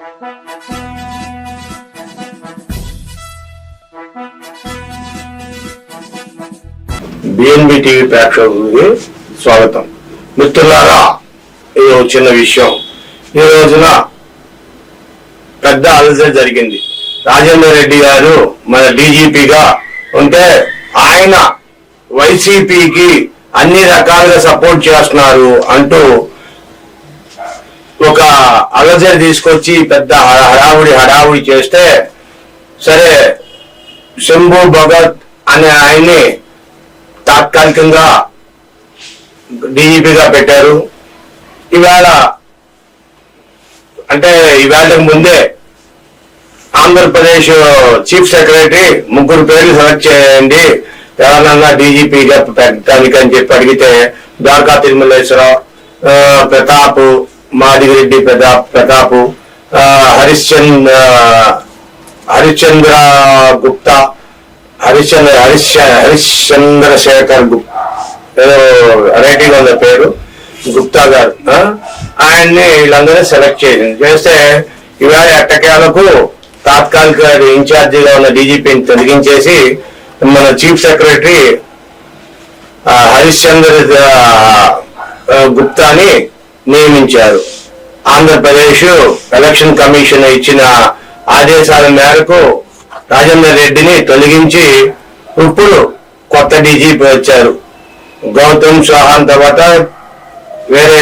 BNB TV ప్రేక్షకులకి స్వాగతం. మిత్రులారా ఇది ఒక చిన్న విషయం. ఈ రోజున పెద్ద అలసట జరిగింది. రాజేందర్ రెడ్డి గారు మన డీజీపీగా ఉంటే ఆయన వైసీపీకి అన్ని రకాలుగా సపోర్ట్ చేస్తున్నారు అంటూ ఒక అలజడి తీసుకొచ్చి పెద్ద హడావుడి హడావుడి చేస్తే సరే శంభు భగత్ అనే ఆయన్ని తాత్కాలికంగా డీజీపీగా పెట్టారు. ఇవాళ అంటే ఇవాళ ముందే ఆంధ్రప్రదేశ్ చీఫ్ సెక్రటరీ ముగ్గురు పేర్లు సెలెక్ట్ చేయండి. తెలంగాణ డీజీపీగా పెట్టడానికి అని చెప్పి అడిగితే ద్వారకా తిరుమలేశ్వరరావు ప్రతాప్ మాదిగిరెడ్డి ప్రతాప్ ప్రతాపు హరిశ్చంద్ర హరిశ్చంద్ర గుప్తా హరిశ్చంద్ర హరిశ హరిశ్చంద్ర శేఖర్ గుప్తా ఏదో రైటింగ్ ఉన్న పేరు గుప్తా గారు ఆయన్ని వీళ్ళందరినీ సెలెక్ట్ చేసింది. చేస్తే ఇవాళ ఎట్టకేలకు తాత్కాలిక ఇన్ఛార్జిగా ఉన్న డీజీపీని తొలగించేసి మన చీఫ్ సెక్రటరీ హరిశ్చంద్ర గుప్తాని నియమించారు. ఆంధ్రప్రదేశ్ ఎలక్షన్ కమిషన్ ఇచ్చిన ఆదేశాల మేరకు రాజేందర్ రెడ్డిని తొలగించి ఇప్పుడు కొత్త డీజీపీ వచ్చారు. గౌతమ్ చౌహాన్ తర్వాత వేరే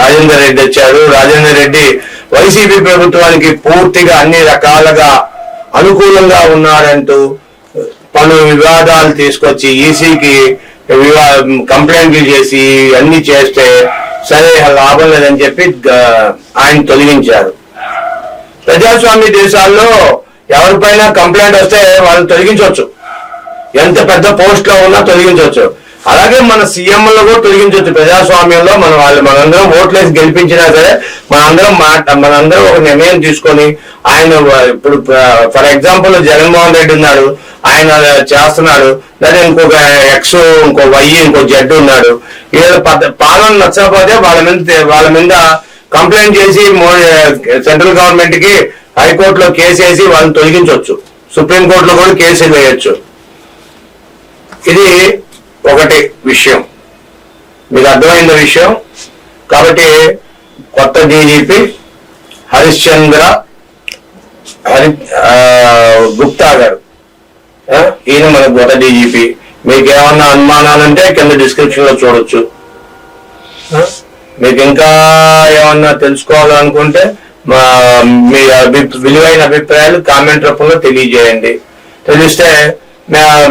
రాజేందర్ రెడ్డి వచ్చారు. రాజేందర్ రెడ్డి వైసీపీ ప్రభుత్వానికి పూర్తిగా అన్ని రకాలుగా అనుకూలంగా ఉన్నారంటూ పలు వివాదాలు తీసుకొచ్చి ఈసీకి వివా కంప్లైంట్లు చేసి అన్ని చేస్తే సరే లాభం లేదని చెప్పి ఆయన తొలగించారు. ప్రజాస్వామ్య దేశాల్లో ఎవరిపైన కంప్లైంట్ వస్తే వాళ్ళని తొలగించవచ్చు. ఎంత పెద్ద పోస్ట్లో ఉన్నా తొలగించవచ్చు. అలాగే మన సీఎంలో కూడా తొలగించవచ్చు ప్రజాస్వామ్యంలో మనం వాళ్ళు మనందరం ఓట్లేసి గెలిపించినా సరే మనందరం మాట మనందరం ఒక నిర్ణయం తీసుకొని ఆయన ఇప్పుడు ఫర్ ఎగ్జాంపుల్ జగన్మోహన్ రెడ్డి ఉన్నాడు ఆయన చేస్తున్నాడు లేదా ఇంకొక ఎక్స్ ఇంకో వై ఇంకో జెడ్ ఉన్నాడు. ఏదో పాలన నచ్చకపోతే వాళ్ళ మీద వాళ్ళ మీద కంప్లైంట్ చేసి సెంట్రల్ గవర్నమెంట్కి హైకోర్టులో కేసు వేసి వాళ్ళని తొలగించవచ్చు సుప్రీంకోర్టులో కూడా కేసు వేయచ్చు. ఇది ఒకటి విషయం. మీకు అర్థమైంది విషయం? కాబట్టి కొత్త డీజీపీ హరిశ్చంద్ర హరి గుప్తా గారు. ఈయన మన కొత్త డీజీపీ మీకు ఏమన్నా అనుమానాలుంటే కింద డిస్క్రిప్షన్లో చూడొచ్చు. మీకు ఇంకా ఏమన్నా తెలుసుకోవాలనుకుంటే మా మీ విలువైన అభిప్రాయాలు కామెంట్ రూపంలో తెలియజేయండి. తెలిస్తే మా-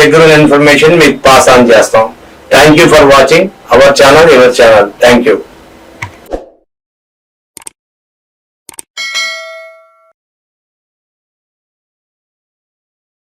దగ్గర ఉన్న ఇన్ఫర్మేషన్ మీకు పాస్ ఆన్ చేస్తాం. Thank you for watching our channel your channel thank you